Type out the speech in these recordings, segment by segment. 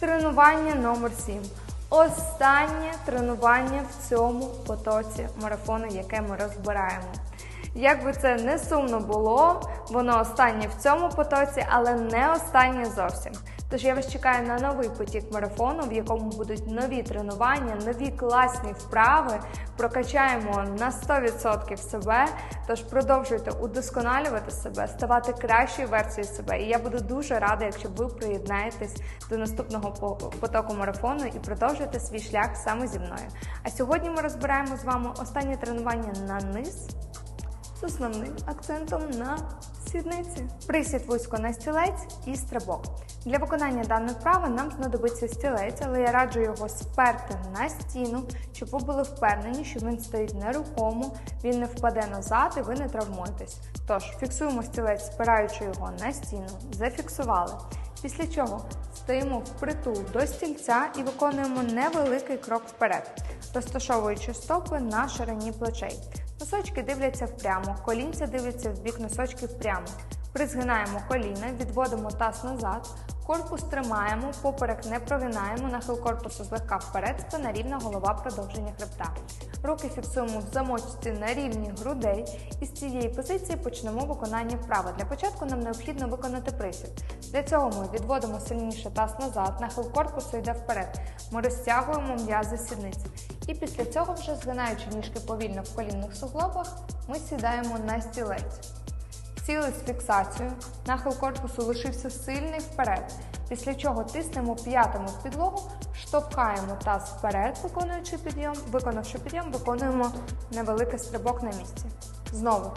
Тренування номер 7. Останнє тренування в цьому потоці марафону, яке ми розбираємо. Як би це не сумно було, воно останнє в цьому потоці, але не останнє зовсім. Тож я вас чекаю на новий потік марафону, в якому будуть нові тренування, нові класні вправи. Прокачаємо на 100% себе. Тож продовжуйте удосконалювати себе, ставати кращою версією себе. І я буду дуже рада, якщо ви приєднаєтесь до наступного по- потоку марафону і продовжуєте свій шлях саме зі мною. А сьогодні ми розбираємо з вами останнє тренування на низ з основним акцентом на сідниці. Присід вузько на стілець і стрибок. Для виконання даної вправи нам знадобиться стілець, але я раджу його сперти на стіну, щоб ви були впевнені, що він стоїть нерухомо, він не впаде назад і ви не травмуєтесь. Тож фіксуємо стілець, спираючи його на стіну, зафіксували. Після чого стоїмо впритул до стільця і виконуємо невеликий крок вперед, розташовуючи стопи на ширині плечей. Носочки дивляться впрямо, колінця дивляться в бік носочків прямо. Призгинаємо коліна, відводимо таз назад, корпус тримаємо, поперек не прогинаємо, нахил корпусу злегка вперед, спина рівна, голова продовження хребта. Руки фіксуємо в замочці на рівні грудей і з цієї позиції почнемо виконання вправи. Для початку нам необхідно виконати присід. Для цього ми відводимо сильніше таз назад, нахил корпусу йде вперед. Ми розтягуємо м'язи сідниці. І після цього, вже згинаючи ніжки повільно в колінних суглобах, ми сідаємо на стілець. Сіли з фіксацією, нахил корпусу лишився сильний вперед, після чого тиснемо п'ятами в підлогу, штовхаємо таз вперед, виконуючи підйом, виконавши підйом, виконуємо невеликий стрибок на місці. Знову.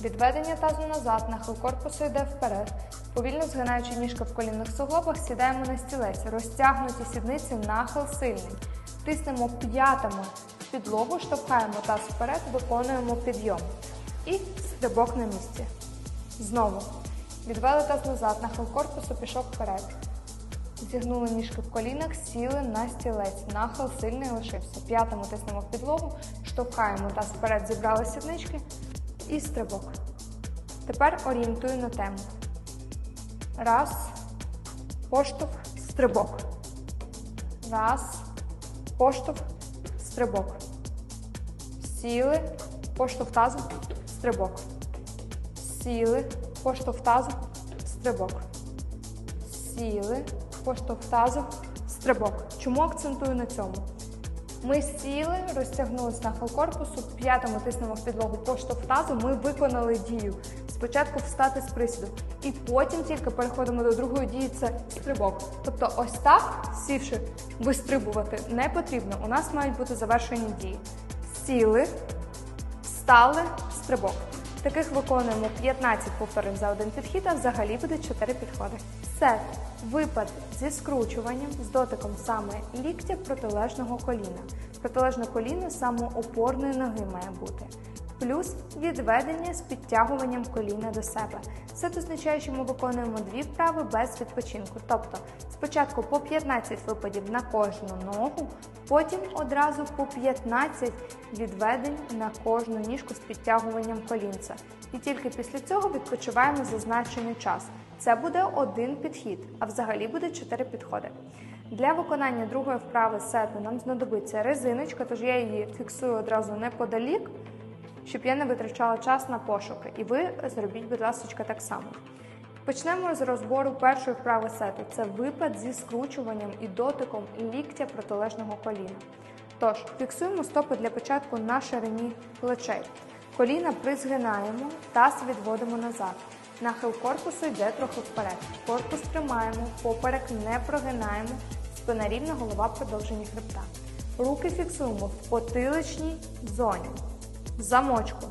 Відведення тазу назад, нахил корпусу йде вперед. Повільно згинаючи ніжки в колінних суглобах, сідаємо на стілець, розтягнуті сідниці, нахил сильний. Тиснемо п'ятами підлогу, штовхаємо таз вперед, виконуємо підйом. І стрибок на місці. Знову. Відвели таз назад, нахил корпусу пішов вперед. Зігнули ніжки в колінах, сіли на стілець. Нахил сильний лишився. П'ятами тиснемо в підлогу, штовхаємо таз вперед, зібрали сіднички і стрибок. Тепер орієнтую на тему. Раз. Поштовх, стрибок. Раз. Поштовх, стрибок. Сіли, поштовх тазу, стрибок. Сіли, поштовх тазу, стрибок. Сіли, поштовх тазу, стрибок. Чому акцентую на цьому? Ми сіли, розтягнулись нахил корпусу, п'ятами тиснемо в підлогу поштовх тазу, ми виконали дію. Спочатку встати з присіду, і потім тільки переходимо до другої дії це стрибок. Тобто, ось так, сівши, вистрибувати не потрібно. У нас мають бути завершені дії. Сіли, встали, стрибок. Таких виконуємо 15 повторень за один підхід, а взагалі буде 4 підходи. Сет. Випад зі скручуванням, з дотиком саме ліктя протилежного коліна. Протилежне коліно самоопорної ноги має бути. Плюс відведення з підтягуванням коліна до себе. Це означає, що ми виконуємо дві вправи без відпочинку. Тобто спочатку по 15 випадів на кожну ногу, потім одразу по 15 відведень на кожну ніжку з підтягуванням колінця. І тільки після цього відпочиваємо зазначений час. Це буде один підхід, а взагалі буде 4 підходи. Для виконання другої вправи сету нам знадобиться резиночка, тож я її фіксую одразу неподалік, щоб я не витрачала час на пошуки. І ви зробіть, будь ласка, так само. Почнемо з розбору першої вправи сету. Це випад зі скручуванням і дотиком ліктя протилежного коліна. Тож, фіксуємо стопи для початку на ширині плечей. Коліна призгинаємо, таз відводимо назад. Нахил корпусу йде трохи вперед. Корпус тримаємо, поперек не прогинаємо, спина рівна, голова продовження хребта. Руки фіксуємо в потиличній зоні. Замочку.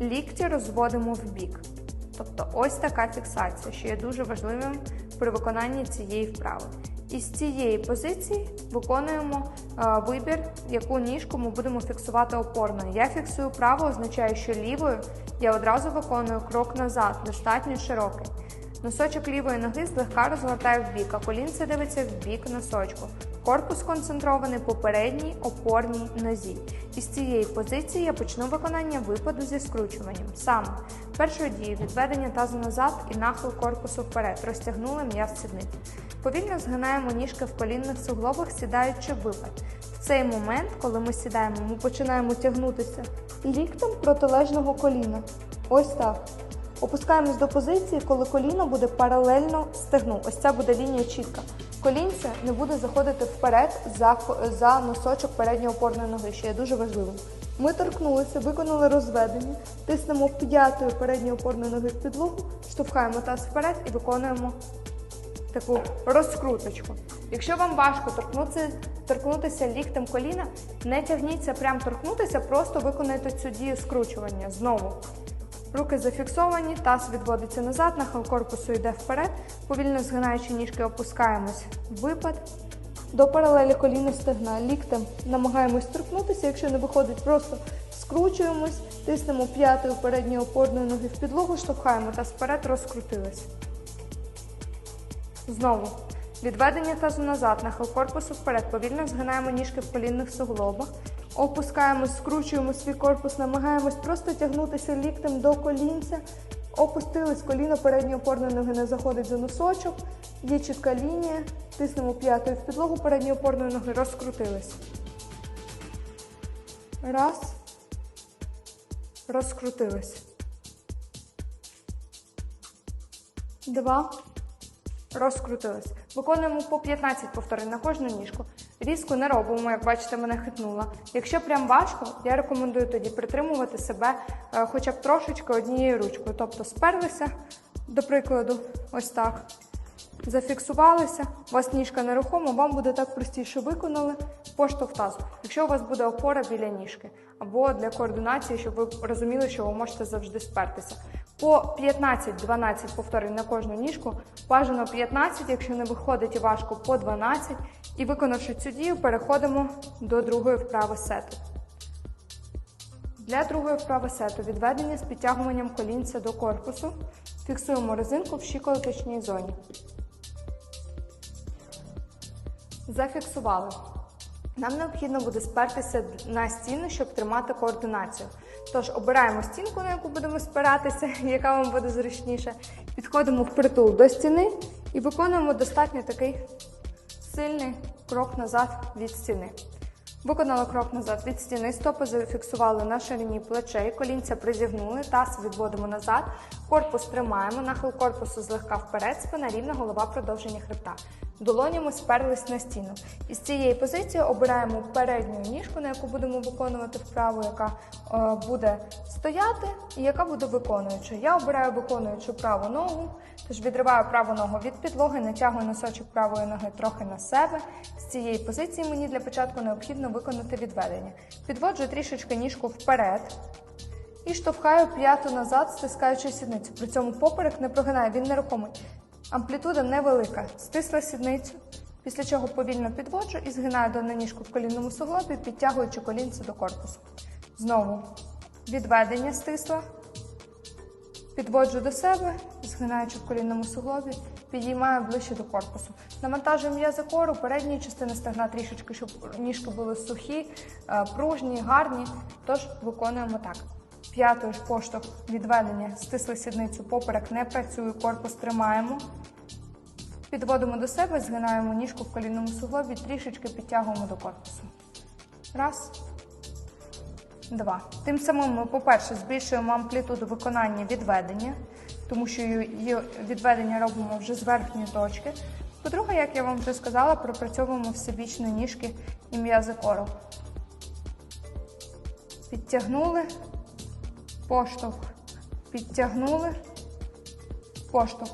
Лікті розводимо в бік. Тобто ось така фіксація, що є дуже важливим при виконанні цієї вправи. І з цієї позиції виконуємо е, вибір, яку ніжку ми будемо фіксувати опорною. Я фіксую право, означає, що лівою я одразу виконую крок назад, достатньо широкий. Носочок лівої ноги злегка розгортаю в бік, а колінце дивиться в бік носочку. Корпус концентрований по передній опорній нозі. Із цієї позиції я почну виконання випаду зі скручуванням. Саме першою дією відведення тазу назад і нахил корпусу вперед. Розтягнули м'яз сідниць. Повільно згинаємо ніжки в колінних суглобах, сідаючи випад. В цей момент, коли ми сідаємо, ми починаємо тягнутися ліктем протилежного коліна. Ось так. Опускаємось до позиції, коли коліно буде паралельно стегну. Ось ця буде лінія чітка. Колінце не буде заходити вперед за, за носочок передньої опорної ноги, що є дуже важливим. Ми торкнулися, виконали розведення, тиснемо п'ятою передньої опорної ноги в підлогу, штовхаємо таз вперед і виконуємо таку розкруточку. Якщо вам важко торкнутися, торкнутися ліктем коліна, не тягніться прям торкнутися, просто виконайте цю дію скручування знову. Руки зафіксовані, таз відводиться назад, нахил корпусу йде вперед. Повільно згинаючи ніжки, опускаємось випад. До паралелі коліна стегна. Ліктем намагаємось торкнутися. Якщо не виходить, просто скручуємось, тиснемо п'ятою передньої опорної ноги в підлогу, штовхаємо таз вперед, розкрутились. Знову. Відведення тазу назад, нахил корпусу вперед. Повільно згинаємо ніжки в колінних суглобах. Опускаємось, скручуємо свій корпус, намагаємось просто тягнутися ліктем до колінця. Опустились, коліно передньої опорної ноги не заходить за носочок. Є чітка лінія. Тиснемо п'ятою в підлогу передньої опорної ноги, розкрутились. Раз. Розкрутились. Два. Розкрутились. Виконуємо по 15 повторень на кожну ніжку. Різку не робимо, як бачите, мене хитнула. Якщо прям важко, я рекомендую тоді притримувати себе е, хоча б трошечки однією ручкою. Тобто сперлися, до прикладу, ось так. Зафіксувалися, у вас ніжка нерухома, вам буде так простіше виконали поштовх тазу. Якщо у вас буде опора біля ніжки, або для координації, щоб ви розуміли, що ви можете завжди спертися. По 15-12 повторень на кожну ніжку, бажано 15, якщо не виходить і важко, по 12. І виконавши цю дію, переходимо до другої вправи сету. Для другої вправи сету відведення з підтягуванням колінця до корпусу. Фіксуємо резинку в щиколоточній зоні. Зафіксували. Нам необхідно буде спертися на стіну, щоб тримати координацію. Тож обираємо стінку, на яку будемо спиратися, яка вам буде зручніше. Підходимо впритул до стіни і виконуємо достатньо такий сильний крок назад від стіни. Виконали крок назад від стіни, стопи зафіксували на ширині плечей, колінця призігнули, таз відводимо назад, корпус тримаємо, нахил корпусу злегка вперед, спина рівна, голова продовження хребта. Долонями сперлись на стіну. Із цієї позиції обираємо передню ніжку, на яку будемо виконувати вправу, яка е, буде стояти і яка буде виконуючою. Я обираю виконуючу праву ногу, тож відриваю праву ногу від підлоги, натягую носочок правої ноги трохи на себе. З цієї позиції мені для початку необхідно виконати відведення. Підводжу трішечки ніжку вперед. І штовхаю п'яту назад, стискаючи сідницю. При цьому поперек не прогинає, він нерухомий. Амплітуда невелика. Стисла сідницю, після чого повільно підводжу і згинаю до ніжку в колінному суглобі, підтягуючи колінце до корпусу. Знову відведення стисла. Підводжу до себе, згинаючи в колінному суглобі, підіймаю ближче до корпусу. Навантажую м'язи кору, передньої частини стегна трішечки, щоб ніжки були сухі, е, пружні, гарні. Тож виконуємо так. П'ятою ж поштовх відведення, стисли сідницю, поперек не працює, корпус тримаємо. Підводимо до себе, згинаємо ніжку в колінному суглобі, трішечки підтягуємо до корпусу. Раз. Два. Тим самим ми, по-перше, збільшуємо амплітуду виконання відведення, тому що її відведення робимо вже з верхньої точки. По-друге, як я вам вже сказала, пропрацьовуємо всебічно ніжки і м'язи кору. Підтягнули, поштовх. Підтягнули, поштовх.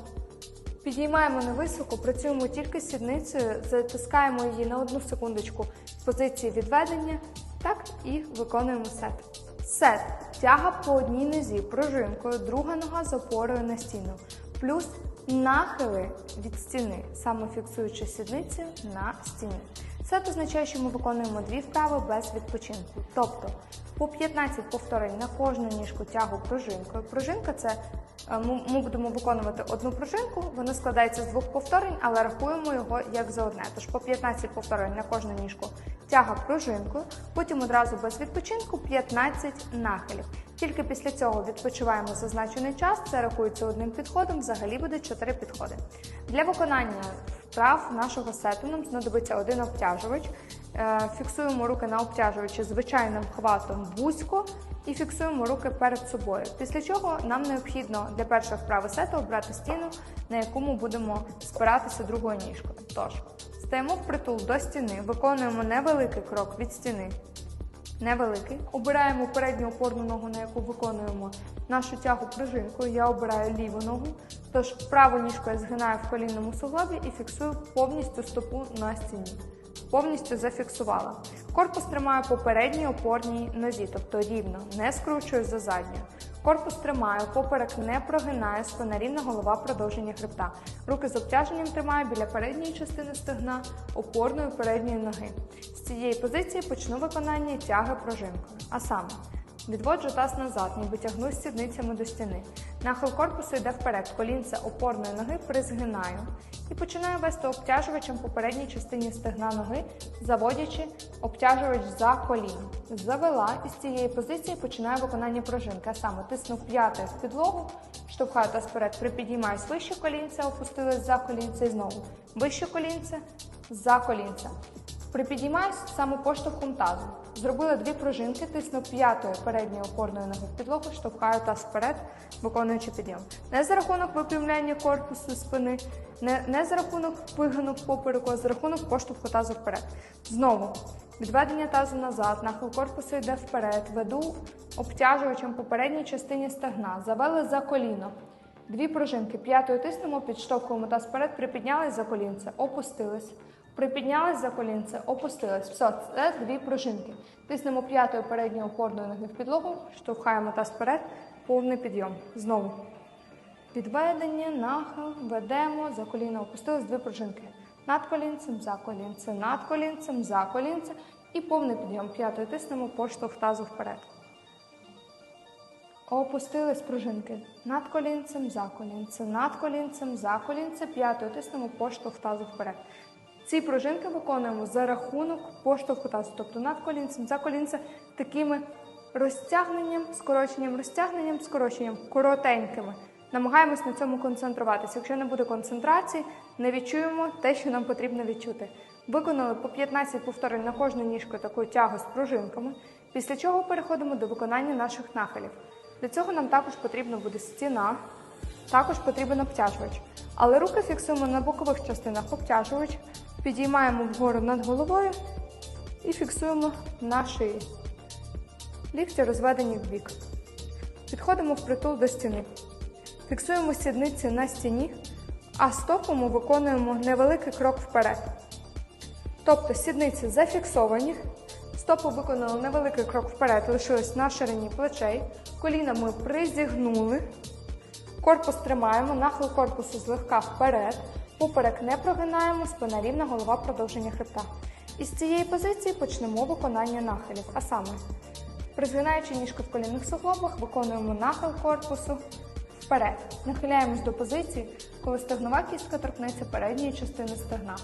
Підіймаємо невисоко, працюємо тільки сідницею, затискаємо її на одну секундочку з позиції відведення, так і виконуємо сет. Сет. Тяга по одній нозі пружинкою, друга нога з опорою на стіну. Плюс нахили від стіни, саме фіксуючи сідницю на стіні. Це означає, що ми виконуємо дві вправи без відпочинку. Тобто по 15 повторень на кожну ніжку тягу пружинкою. Пружинка це е, ми будемо виконувати одну пружинку, вона складається з двох повторень, але рахуємо його як за одне. Тож по 15 повторень на кожну ніжку тяга пружинкою, потім одразу без відпочинку 15 нахилів. Тільки після цього відпочиваємо зазначений час, це рахується одним підходом, взагалі буде 4 підходи. Для виконання вправ нашого сету нам знадобиться один обтяжувач. Е, Фіксуємо руки на обтяжувачі звичайним хватом вузько і фіксуємо руки перед собою. Після чого нам необхідно для першої вправи сету обрати стіну, на яку ми будемо спиратися другою ніжкою. Тож, стаємо впритул до стіни, виконуємо невеликий крок від стіни. Невеликий. Обираємо передню опорну ногу, на яку виконуємо нашу тягу пружинкою. Я обираю ліву ногу. Тож праву ніжку я згинаю в колінному суглобі і фіксую повністю стопу на стіні. Повністю зафіксувала. Корпус тримаю по передній опорній нозі, тобто рівно, не скручую за задню. Корпус тримаю, поперек не прогинаю, спина рівна, голова продовження хребта. Руки з обтяженням тримаю біля передньої частини стегна, опорної передньої ноги. З цієї позиції почну виконання тяги пружинкою. А саме Відводжу таз назад, ніби тягнусь сідницями до стіни. Нахил корпусу йде вперед, колінце опорної ноги призгинаю і починаю вести обтяжувачем по передній частині стегна ноги, заводячи обтяжувач за коліно. Завела і з цієї позиції починаю виконання пружинки. А саме тисну п'яте в підлогу, штовхаю таз вперед, припідіймаюсь вище колінце, опустилась за колінце і знову. Вище колінце, за колінце. Припідіймаюсь саме поштовхом тазу. Зробила дві пружинки, тисну п'ятою передньою опорною ноги в підлогу, штовхаю таз вперед, виконуючи підйом. Не за рахунок випрямляння корпусу спини, не, не за рахунок вигинок попереку, а за рахунок поштовху тазу вперед. Знову відведення тазу назад, нахил корпусу йде вперед, веду обтяжувачем по передній частині стегна, завели за коліно. Дві пружинки. П'ятою тиснемо, підштовхуємо таз вперед, припіднялись за колінце, опустились. Припіднялись за колінце, опустились. Все, це дві пружинки. Тиснемо п'ятою передньою опорною ноги в підлогу, штовхаємо таз вперед, повний підйом. Знову. Підведення, нахил, ведемо, за коліно опустились, дві пружинки. Над колінцем, за колінце, над колінцем, за колінце. І повний підйом. П'ятою тиснемо, поштовх тазу вперед. Опустились пружинки. Над колінцем, за колінце, над колінцем, за колінце. П'ятою тиснемо поштовх тазу вперед. Ці пружинки виконуємо за рахунок поштовху тазу, тобто над колінцем, за колінце, такими розтягненням, скороченням, розтягненням, скороченням, коротенькими. Намагаємось на цьому концентруватися. Якщо не буде концентрації, не відчуємо те, що нам потрібно відчути. Виконали по 15 повторень на кожну ніжку таку тягу з пружинками, після чого переходимо до виконання наших нахилів. Для цього нам також потрібна буде стіна, також потрібен обтяжувач. Але руки фіксуємо на бокових частинах обтяжувач, підіймаємо вгору над головою і фіксуємо на шиї. Лікті розведені в бік. Підходимо впритул до стіни. Фіксуємо сідниці на стіні, а стопами виконуємо невеликий крок вперед. Тобто сідниці зафіксовані, стопи виконали невеликий крок вперед, лишились на ширині плечей, коліна ми призігнули, корпус тримаємо, нахил корпусу злегка вперед, поперек не прогинаємо, спина рівна, голова продовження хребта. І з цієї позиції почнемо виконання нахилів, а саме, призгинаючи ніжку в колінних суглобах, виконуємо нахил корпусу вперед. Нахиляємось до позиції, коли стегнова кістка торкнеться передньої частини стегна.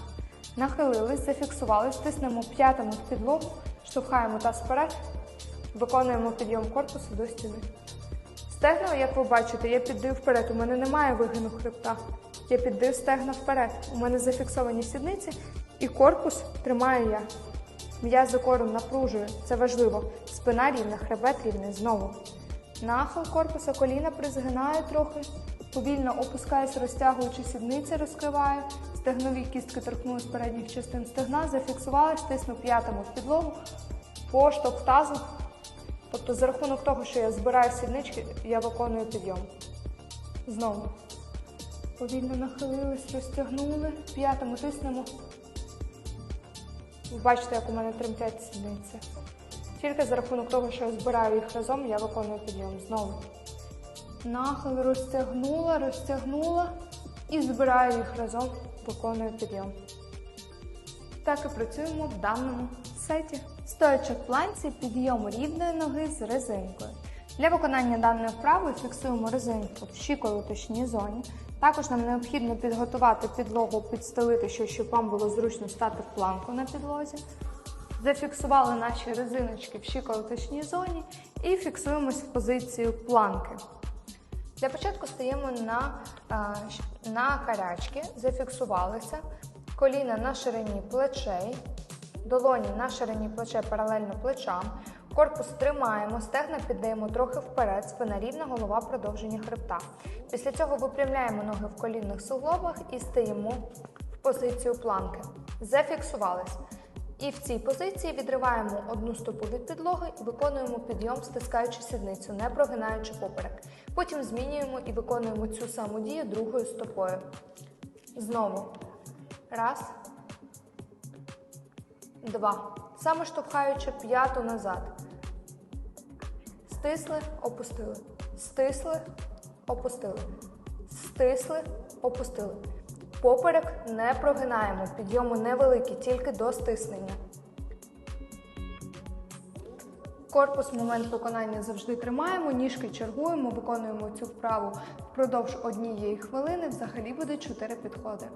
Нахилились, зафіксувались, тиснемо п'ятами в підлогу, штовхаємо таз вперед, виконуємо підйом корпусу до стіни. Стегна, як ви бачите, я піддаю вперед. У мене немає вигину хребта. Я піддаю стегна вперед. У мене зафіксовані сідниці і корпус тримаю я. М'язи кором напружую. Це важливо. Спина рівна, хребет рівний. Знову. Нахил корпуса, коліна призгинаю трохи. Повільно опускаюсь, розтягуючи сідниці, розкриваю. Стегнові кістки торкнулись передніх частин стегна, зафіксувалась, тисну п'ятами в підлогу, поштовх тазу. Тобто за рахунок того, що я збираю сіднички, я виконую підйом. Знову. Повільно нахилились, розтягнули, п'ятами тиснемо. Бачите, як у мене тремтять сідниці. Тільки за рахунок того, що я збираю їх разом, я виконую підйом. Знову. Нахил розтягнула, розтягнула і збираю їх разом, виконую підйом. так і працюємо в даному сеті. Стоячи в планці, підйом рівної ноги з резинкою. Для виконання даної вправи фіксуємо резинку в щиколоточній зоні. Також нам необхідно підготувати підлогу, підстелити, що щоб вам було зручно стати в планку на підлозі. Зафіксували наші резиночки в щиколоточній зоні і фіксуємось в позицію планки. Для початку стаємо на, на карячки, зафіксувалися, коліна на ширині плечей, долоні на ширині плечей паралельно плечам, корпус тримаємо, стегна піддаємо трохи вперед, спина рівна, голова продовження хребта. Після цього випрямляємо ноги в колінних суглобах і стаємо в позицію планки. Зафіксувались. І в цій позиції відриваємо одну стопу від підлоги і виконуємо підйом, стискаючи сідницю, не прогинаючи поперек. Потім змінюємо і виконуємо цю саму дію другою стопою. Знову. Раз. Два. Саме штовхаючи п'яту назад. Стисли, опустили. Стисли, опустили. Стисли, опустили. Поперек не прогинаємо. Підйоми невеликі, тільки до стиснення. Корпус в момент виконання завжди тримаємо, ніжки чергуємо, виконуємо цю вправу впродовж однієї хвилини. Взагалі буде 4 підходи.